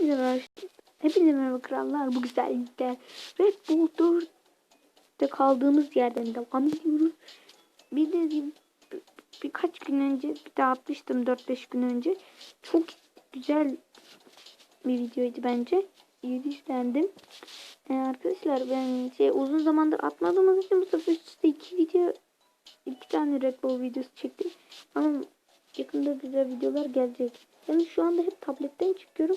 Hepinize merhaba. Hepinize merhaba krallar. Bu güzellikte Red Bull 4'te kaldığımız yerden devam ediyoruz. Bir de bir- birkaç gün önce bir daha atmıştım 4-5 gün önce. Çok güzel bir videoydu bence. İyi izlendim. Ee, arkadaşlar ben şey uzun zamandır atmadığımız için bu sefer işte iki video iki tane Red Bull videosu çektim. Ama yakında güzel videolar gelecek. Yani şu anda hep tabletten çıkıyorum.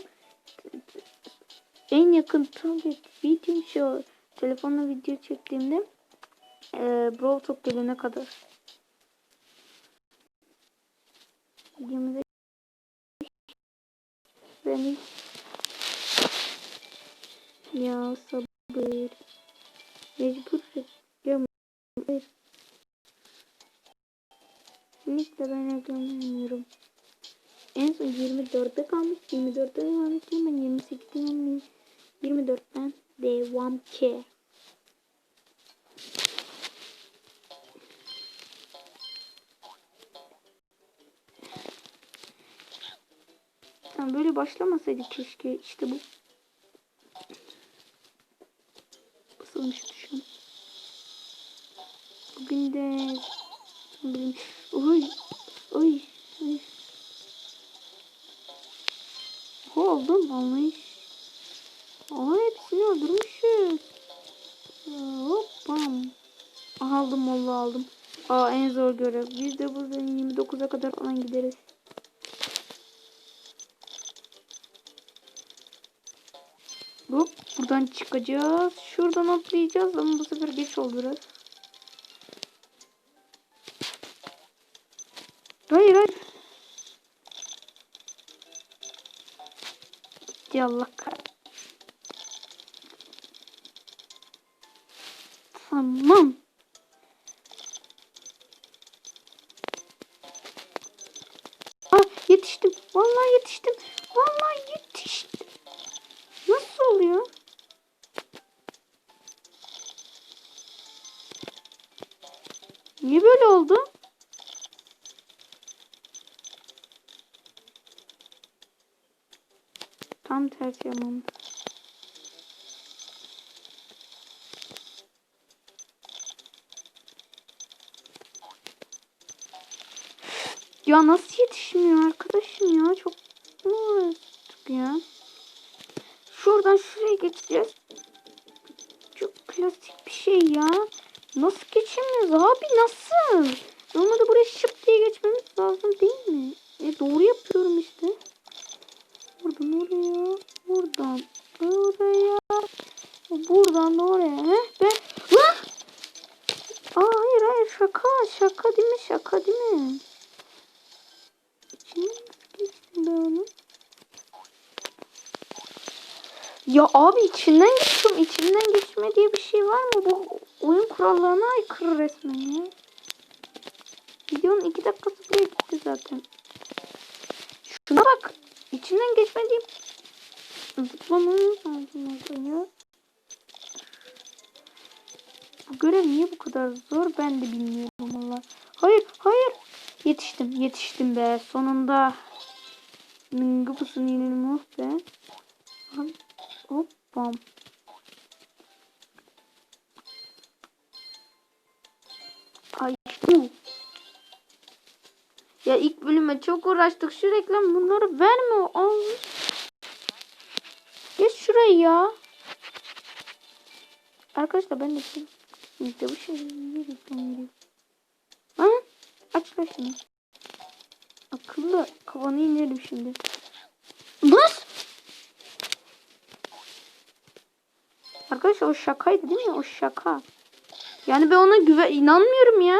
En yakın tablet video şu telefonla video çektiğimde e, Brawl Talk gelene kadar. 25 ben hiç ya sabır. Mecbur hayır. Kesinlikle ben reklamlamıyorum en son 24'te kalmış. 24'te devam edeyim ben. 28'den olmayayım 24'ten devam ki Yani böyle başlamasaydı keşke. İşte bu. Basılmış düşün. Bugün de oy oy buradan çıkacağız. Şuradan atlayacağız ama bu sefer geç oldu biraz. Hayır hayır. Gitti Allah kahretsin. Tamam. Tam tersi yapmam. Ya nasıl yetişmiyor arkadaşım ya? Çok uğraştık ya? Şuradan şuraya geçeceğiz. Çok klasik bir şey ya. Nasıl geçemiyoruz abi nasıl? Normalde buraya şıp diye geçmemiz lazım değil mi? E doğru yapıyorum işte. Buradan oraya. Buradan oraya. Buradan da oraya. Heh be. Lan! Aa, hayır hayır şaka. Şaka değil mi? Şaka değil mi? İçine geçtim ben onu? Ya abi içinden geçiyorum. İçinden geçme diye bir şey var mı? Bu oyun kurallarına aykırı resmen ya. Videonun iki dakikası bile gitti zaten. Şuna bak. İçinden geçme diye zıplamamız lazım ya. Bu görev niye bu kadar zor ben de bilmiyorum valla. Hayır hayır. Yetiştim yetiştim be sonunda. Mingıbısın inelim oh be. Hop bam. Ay bu. Ya ilk bölüme çok uğraştık. Şu reklam bunları verme. Al. Geç şurayı ya. Arkadaşlar ben de şimdi işte bu şey? Ha? Aç lan şunu. Akıllı kafanı inerim şimdi. Bas! Arkadaşlar o şakaydı değil mi? O şaka. Yani ben ona güven inanmıyorum ya.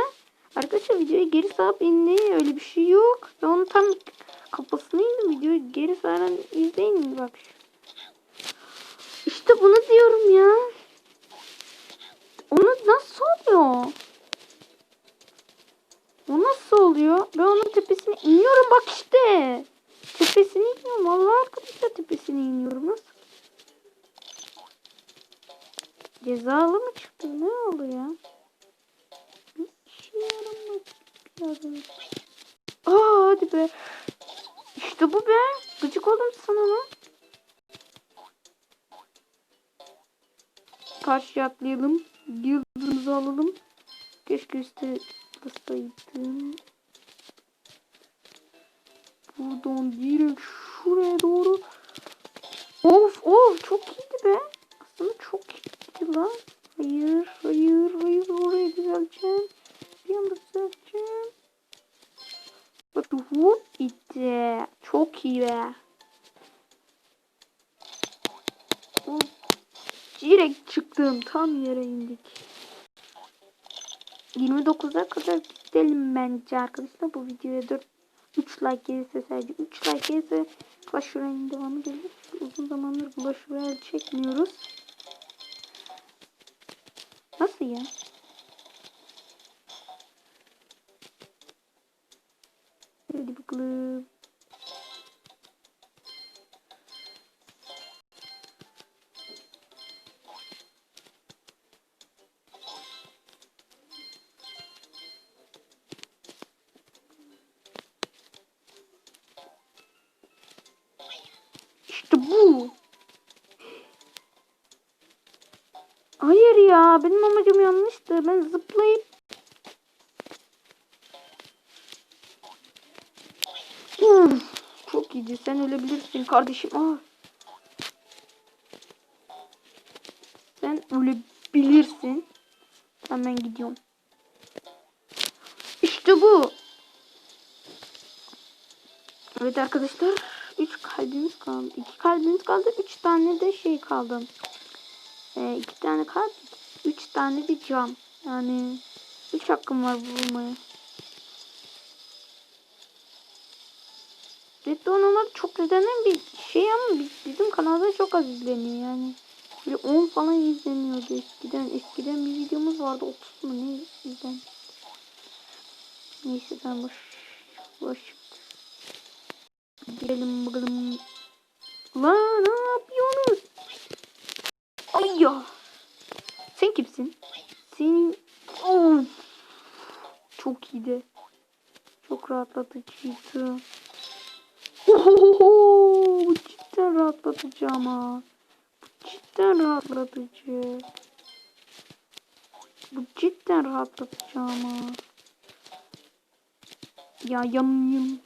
Arkadaşlar videoyu geri sarıp indi. Öyle bir şey yok. Ben onu tam kafasına indim. Videoyu geri sarın izleyin bak. İşte bunu diyorum ya. Onu nasıl oluyor? O nasıl oluyor? Ben onun tepesine iniyorum bak işte. Tepesine iniyorum. Vallahi arkadaşlar tepesine iniyorum. Nasıl? Cezalı mı çıktı? Ne oldu ya? lazım. Aa hadi be. İşte bu be. Gıcık oldum sana lan. Karşıya atlayalım. Yıldızımızı alalım. Keşke üstte basaydım. Buradan değil şuraya doğru. Of of çok iyiydi be. Direkt çıktım. Tam yere indik. 29'a kadar gidelim bence arkadaşlar. Bu videoya 4 3 like gelirse sadece 3 like gelirse Clash Royale'in devamı gelir. Uzun zamandır Clash Royale çekmiyoruz. Nasıl ya? Hadi bakalım. Ya benim amacım yanlıştı. Ben zıplayıp Uf, çok iyiydi. Sen ölebilirsin kardeşim. Ah. Sen ölebilirsin. Hemen gidiyorum. İşte bu. Evet arkadaşlar. 3 kalbimiz kaldı. 2 kalbimiz kaldı. 3 tane de şey kaldı. 2 ee, iki tane kalp. 3 tane de cam. Yani 3 hakkım var bulmaya. Red Dawn onlar çok izlenen bir şey ama bizim kanalda çok az izleniyor yani. Böyle 10 falan izleniyordu eskiden. Eskiden bir videomuz vardı 30 mu ne izlen. Neyse ben boş boş. Gidelim bakalım. Lan ne yapıyorsunuz? Ay ya. Sen kimsin? Senin of. Çok iyiydi. Çok rahatlatıcıydı. Ohohoho, bu cidden rahatlatıcı ama. Bu cidden rahatlatıcı. Bu cidden rahatlatıcı ama. Ya yam yam.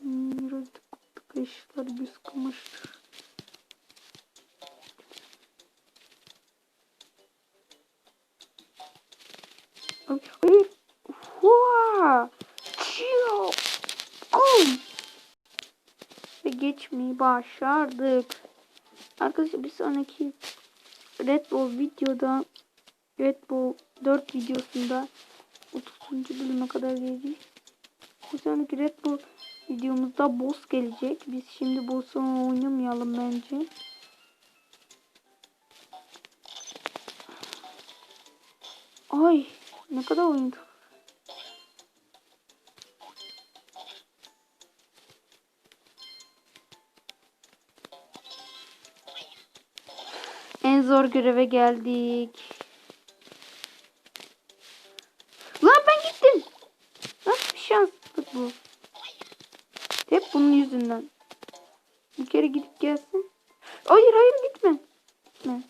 Hmm, Biraz tıkışlar göz kamaştır. Kum ve geçmeyi başardık. Arkadaşlar bir sonraki Red Bull videoda Red Bull 4 videosunda 30. bölüme kadar geleceğiz. Bir sonraki Red Bull videomuzda boss gelecek. Biz şimdi boss'u oynamayalım bence. Ay ne kadar oynadık. En zor göreve geldik. Lan ben gittim. Nasıl bir şanslık bu? Hep bunun yüzünden. Bir kere gidip gelsin. Hayır hayır gitme. Gitme.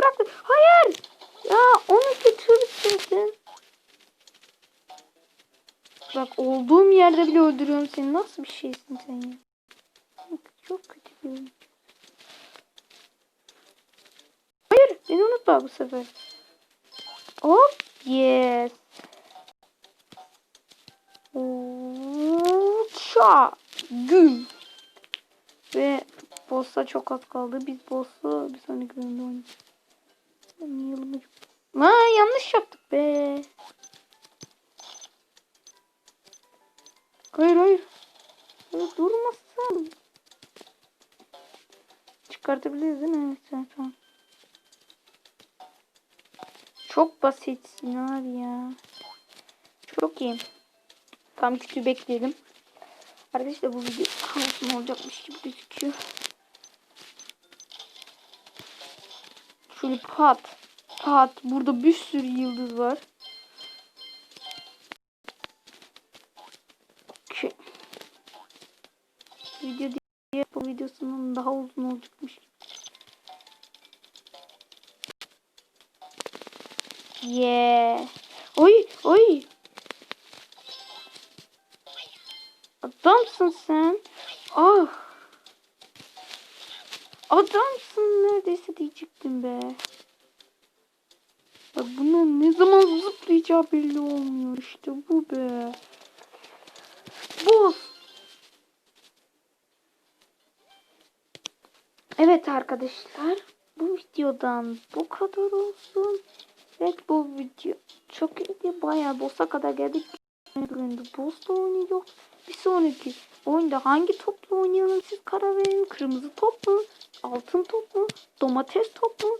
Beni bıraktı. Hayır. Ya onu götürsün. Bak olduğum yerde bile öldürüyorum seni. Nasıl bir şeysin sen ya? Çok kötü bir. Hayır beni unutma bu sefer. Hop yes. Uça güm. Ve boss'a çok az kaldı. Biz boss'u bir sonraki bölümde oynayacağız. Lan yanlış yaptık be. Hayır hayır. hayır durmasın. Çıkartabiliriz değil mi? Evet tamam. Çok basitsin abi ya. Çok iyi. Tam küçüğü bekleyelim. Arkadaşlar bu video kaosum olacakmış gibi gözüküyor. Şöyle pat. Pat. Burada bir sürü yıldız var. Okay. Video diye videosunun daha uzun olacakmış. Yeah. Oy oy. Adamsın sen. Ah. Adamsın neredeyse diyecektim be. Ya bunun ne zaman zıplayacağı belli olmuyor işte bu be. Boz. Evet arkadaşlar bu videodan bu kadar olsun. Evet bu video çok iyiydi. Bayağı boss'a kadar geldik. Bölümde boss'la oynayacağız. Bir sonraki oyunda hangi topla oynayalım siz karar verin. Kırmızı top mu? Altın top mu? Domates top mu?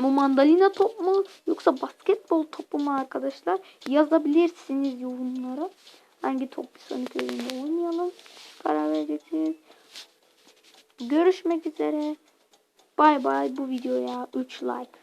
Bu mandalina top mu? Yoksa basketbol topu mu arkadaşlar? Yazabilirsiniz yorumlara. Hangi top bir sonraki oyunda oynayalım. Karar vereceksiniz. Görüşmek üzere. Bay bay bu videoya 3 like.